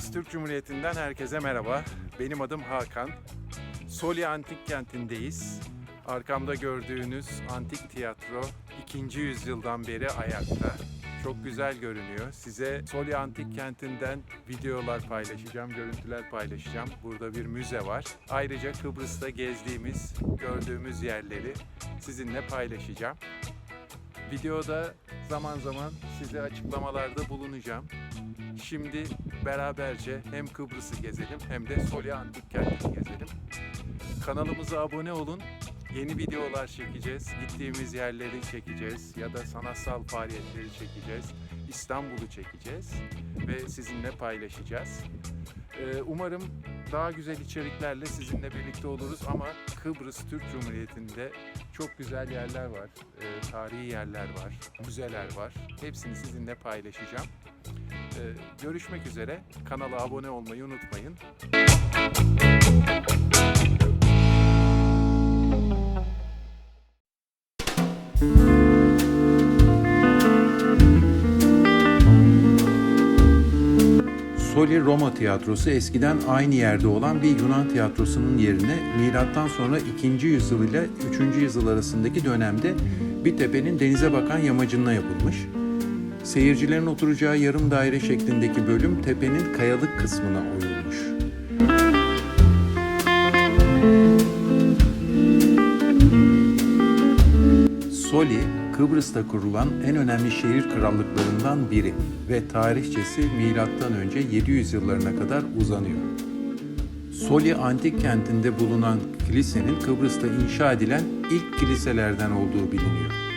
Kıbrıs Türk Cumhuriyeti'nden herkese merhaba. Benim adım Hakan. Soli Antik Kenti'ndeyiz. Arkamda gördüğünüz antik tiyatro 2. yüzyıldan beri ayakta. Çok güzel görünüyor. Size Soli Antik Kenti'nden videolar paylaşacağım, görüntüler paylaşacağım. Burada bir müze var. Ayrıca Kıbrıs'ta gezdiğimiz, gördüğümüz yerleri sizinle paylaşacağım. Videoda zaman zaman size açıklamalarda bulunacağım. Şimdi beraberce hem Kıbrıs'ı gezelim hem de Soli Antik Kenti'ni gezelim. Kanalımıza abone olun. Yeni videolar çekeceğiz. Gittiğimiz yerleri çekeceğiz ya da sanatsal faaliyetleri çekeceğiz. İstanbul'u çekeceğiz ve sizinle paylaşacağız. Ee, umarım daha güzel içeriklerle sizinle birlikte oluruz ama Kıbrıs Türk Cumhuriyeti'nde çok güzel yerler var, ee, tarihi yerler var, müzeler var. Hepsini sizinle paylaşacağım. Ee, görüşmek üzere. Kanala abone olmayı unutmayın. Soli Roma Tiyatrosu eskiden aynı yerde olan bir Yunan tiyatrosunun yerine milattan sonra 2. yüzyıl ile 3. yüzyıl arasındaki dönemde bir tepenin denize bakan yamacına yapılmış. Seyircilerin oturacağı yarım daire şeklindeki bölüm tepenin kayalık kısmına oyulmuş. Soli, Kıbrıs'ta kurulan en önemli şehir krallıklarından biri ve tarihçesi önce 700 yıllarına kadar uzanıyor. Soli antik kentinde bulunan kilisenin Kıbrıs'ta inşa edilen ilk kiliselerden olduğu biliniyor.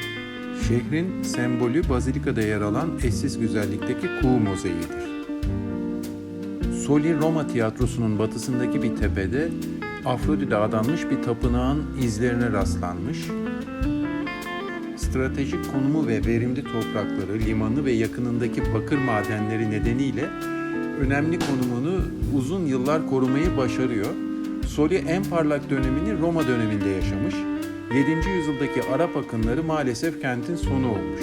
Şehrin sembolü Bazilika'da yer alan eşsiz güzellikteki kuğu mozaiğidir. Soli Roma tiyatrosunun batısındaki bir tepede Afrodit'e adanmış bir tapınağın izlerine rastlanmış stratejik konumu ve verimli toprakları, limanı ve yakınındaki bakır madenleri nedeniyle önemli konumunu uzun yıllar korumayı başarıyor. Soli en parlak dönemini Roma döneminde yaşamış. 7. yüzyıldaki Arap akınları maalesef kentin sonu olmuş.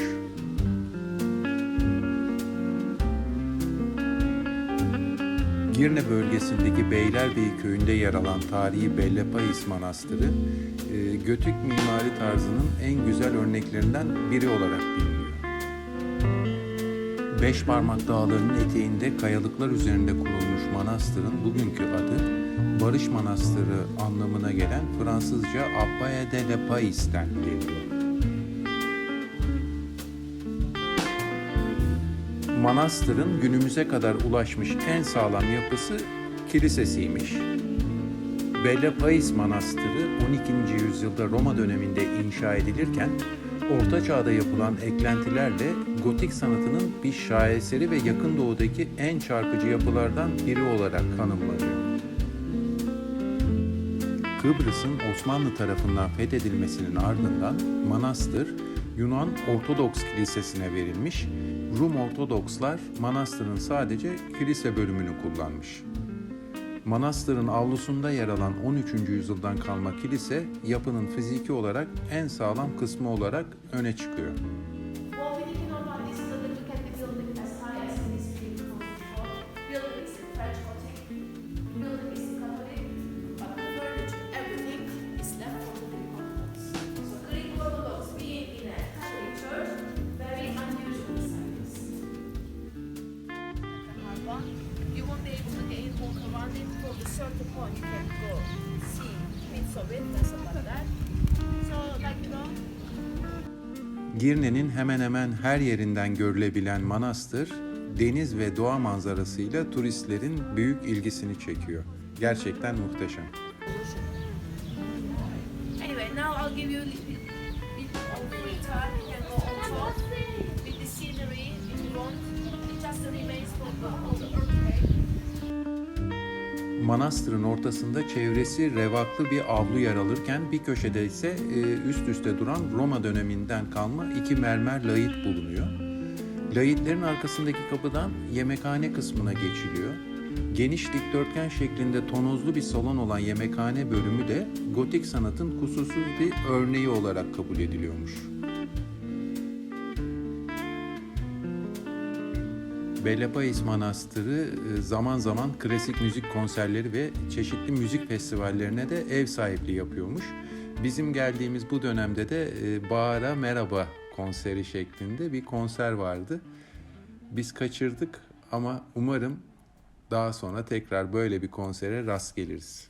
Girne bölgesindeki Beylerbeyi köyünde yer alan tarihi Bellepais Manastırı, e, Götük mimari tarzının en güzel örneklerinden biri olarak biliniyor. Beş Parmak Dağları'nın eteğinde kayalıklar üzerinde kurulmuş manastırın bugünkü adı Barış Manastırı anlamına gelen Fransızca Abbaye de la Pais'ten geliyor. Manastırın günümüze kadar ulaşmış en sağlam yapısı kilisesiymiş. Bella Pais Manastırı 12. yüzyılda Roma döneminde inşa edilirken Orta Çağ'da yapılan eklentilerle gotik sanatının bir şaheseri ve yakın doğudaki en çarpıcı yapılardan biri olarak tanımlanıyor. Kıbrıs'ın Osmanlı tarafından fethedilmesinin ardından manastır Yunan Ortodoks Kilisesi'ne verilmiş, Rum Ortodokslar manastırın sadece kilise bölümünü kullanmış. Manastırın avlusunda yer alan 13. yüzyıldan kalma kilise yapının fiziki olarak en sağlam kısmı olarak öne çıkıyor. Well, we certain point. You can go see bits of it and stuff like that. So, like you know. Girne'nin hemen hemen her yerinden görülebilen manastır, deniz ve doğa manzarasıyla turistlerin büyük ilgisini çekiyor. Gerçekten muhteşem. Anyway, now I'll give you a little bit, bit of free time. You can go on top with the scenery if you want. It just remains from the whole earthquake. Manastırın ortasında çevresi revaklı bir avlu yer alırken bir köşede ise e, üst üste duran Roma döneminden kalma iki mermer layit bulunuyor. Layitlerin arkasındaki kapıdan yemekhane kısmına geçiliyor. Geniş dikdörtgen şeklinde tonozlu bir salon olan yemekhane bölümü de gotik sanatın kusursuz bir örneği olarak kabul ediliyormuş. Bellapais Manastırı e, zaman zaman klasik müzik konserleri ve çeşitli müzik festivallerine de ev sahipliği yapıyormuş. Bizim geldiğimiz bu dönemde de e, Bağır'a Merhaba konseri şeklinde bir konser vardı. Biz kaçırdık ama umarım daha sonra tekrar böyle bir konsere rast geliriz.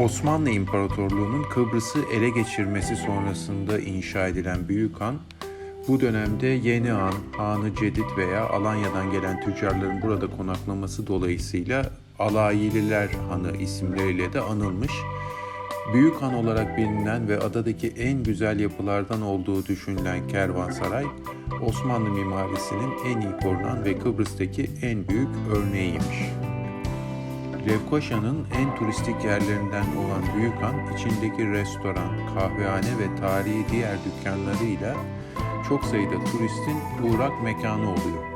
Osmanlı İmparatorluğu'nun Kıbrıs'ı ele geçirmesi sonrasında inşa edilen Büyük Han, bu dönemde Yeni Han, Hanı Cedid veya Alanya'dan gelen tüccarların burada konaklaması dolayısıyla Alayililer Hanı isimleriyle de anılmış. Büyük Han olarak bilinen ve adadaki en güzel yapılardan olduğu düşünülen Kervansaray, Osmanlı mimarisinin en iyi korunan ve Kıbrıs'taki en büyük örneğiymiş. Lefkoşa'nın en turistik yerlerinden olan Büyükhan, içindeki restoran, kahvehane ve tarihi diğer dükkanlarıyla çok sayıda turistin uğrak mekanı oluyor.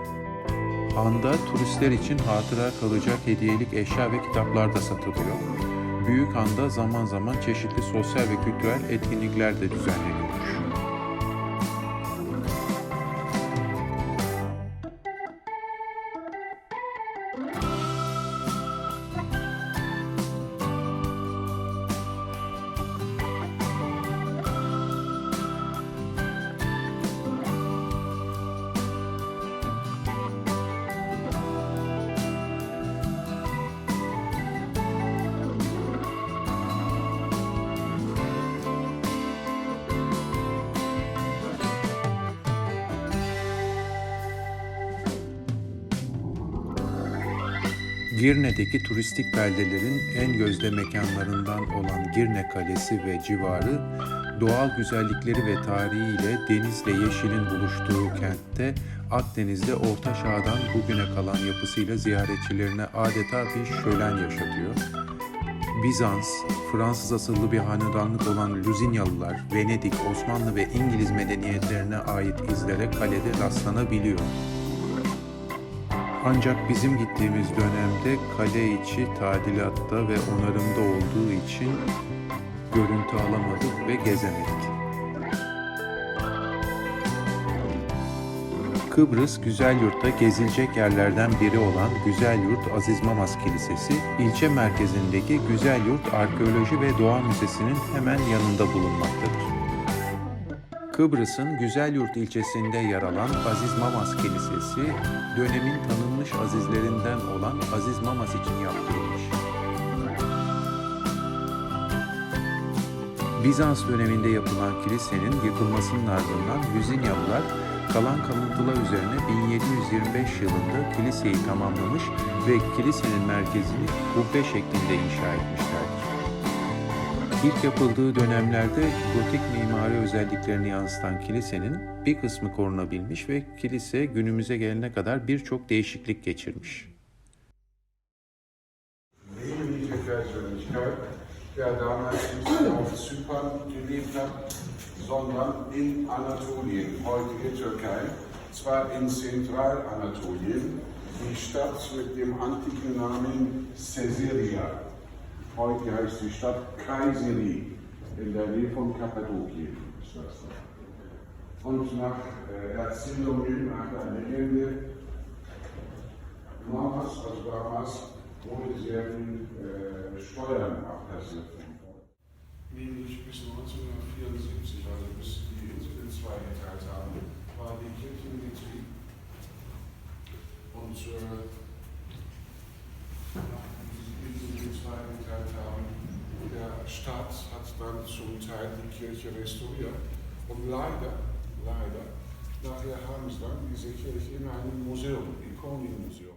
Han'da turistler için hatıra kalacak hediyelik eşya ve kitaplar da satılıyor. Büyük Han'da zaman zaman çeşitli sosyal ve kültürel etkinlikler de düzenleniyormuş. Girne'deki turistik beldelerin en gözde mekanlarından olan Girne Kalesi ve civarı doğal güzellikleri ve tarihiyle denizle yeşilin buluştuğu kentte Akdeniz'de Orta Çağ'dan bugüne kalan yapısıyla ziyaretçilerine adeta bir şölen yaşatıyor. Bizans, Fransız asıllı bir hanedanlık olan Luzinyalılar, Venedik, Osmanlı ve İngiliz medeniyetlerine ait izlere kalede rastlanabiliyor. Ancak bizim gittiğimiz dönemde kale içi tadilatta ve onarımda olduğu için görüntü alamadık ve gezemedik. Kıbrıs Güzelyurt'ta gezilecek yerlerden biri olan Güzelyurt Aziz Mamas Kilisesi, ilçe merkezindeki Güzelyurt Arkeoloji ve Doğa Müzesi'nin hemen yanında bulunmaktadır. Kıbrıs'ın Güzelyurt ilçesinde yer alan Aziz Mamas Kilisesi, dönemin tanınmış azizlerinden olan Aziz Mamas için yaptırılmış. Bizans döneminde yapılan kilisenin yıkılmasının ardından Luzinyalılar kalan kalıntılar üzerine 1725 yılında kiliseyi tamamlamış ve kilisenin merkezini kubbe şeklinde inşa etmişlerdir. İlk yapıldığı dönemlerde gotik mimari özelliklerini yansıtan kilisenin bir kısmı korunabilmiş ve kilise günümüze gelene kadar birçok değişiklik geçirmiş. Der damals auf Zypern gelebt hat, sondern in Anatolien, heutige Türkei, zwar in Zentralanatolien, die Stadt mit dem antiken Namen Caesarea. Heute heißt die Stadt Kayseri, in der Nähe von Kappadokien. Und nach äh, Erzählungen, nach der Legende, Mamas, also damals, wurde viel äh, Steuern abkassiert. Nämlich bis 1974, also bis die Insel in zwei geteilt haben, war die Kirche in Betrieb. Und äh, nachdem diese Insel in zwei geteilt haben, der Staat hat dann zum Teil die Kirche restauriert. Und leider, leider, nachher haben sie dann diese Kirche in einem Museum, Ikonenmuseum.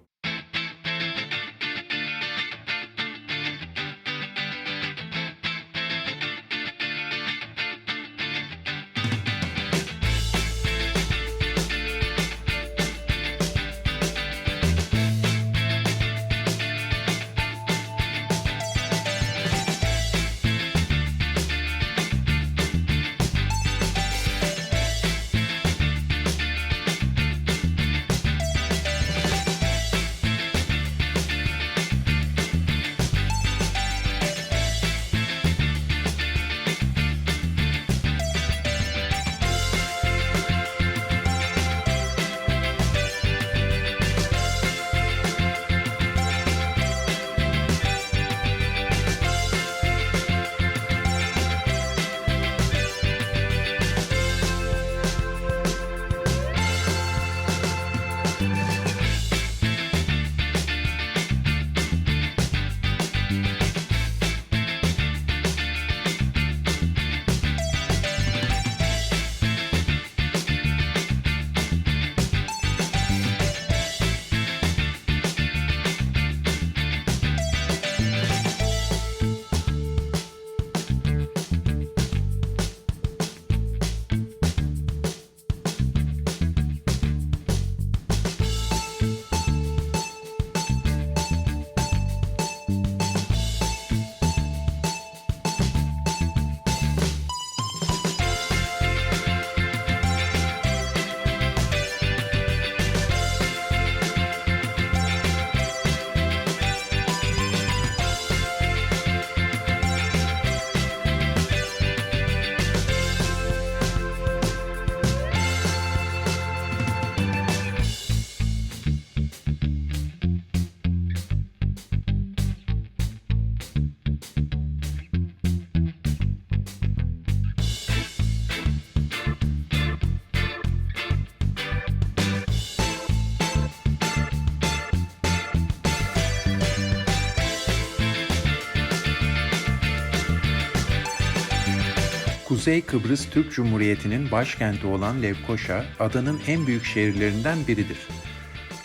Kuzey Kıbrıs Türk Cumhuriyeti'nin başkenti olan Lefkoşa, adanın en büyük şehirlerinden biridir.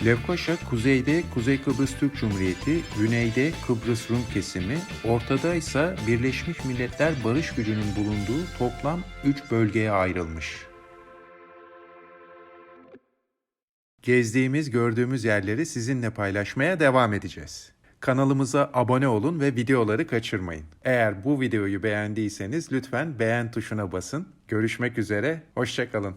Lefkoşa, kuzeyde Kuzey Kıbrıs Türk Cumhuriyeti, güneyde Kıbrıs Rum kesimi, ortada ise Birleşmiş Milletler Barış Gücü'nün bulunduğu toplam 3 bölgeye ayrılmış. Gezdiğimiz, gördüğümüz yerleri sizinle paylaşmaya devam edeceğiz. Kanalımıza abone olun ve videoları kaçırmayın. Eğer bu videoyu beğendiyseniz lütfen beğen tuşuna basın. Görüşmek üzere, hoşçakalın.